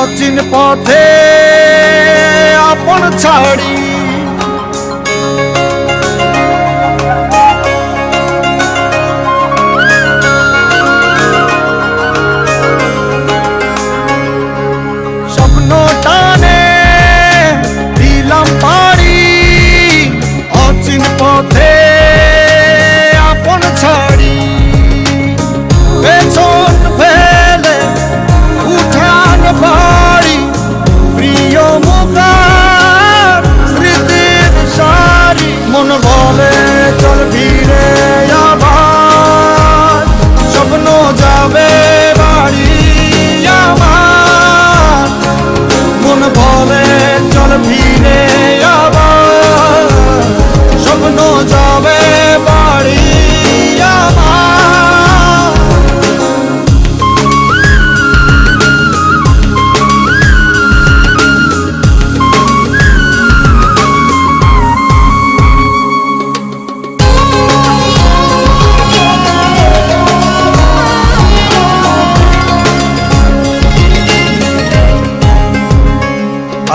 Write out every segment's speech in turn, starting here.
অচিন পথে আপন ছাড়ি।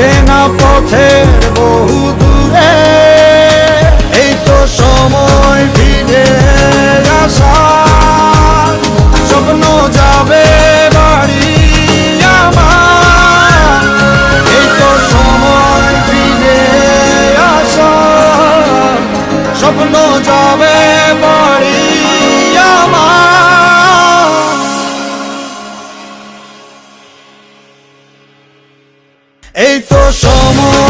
চেনা পথের বহু como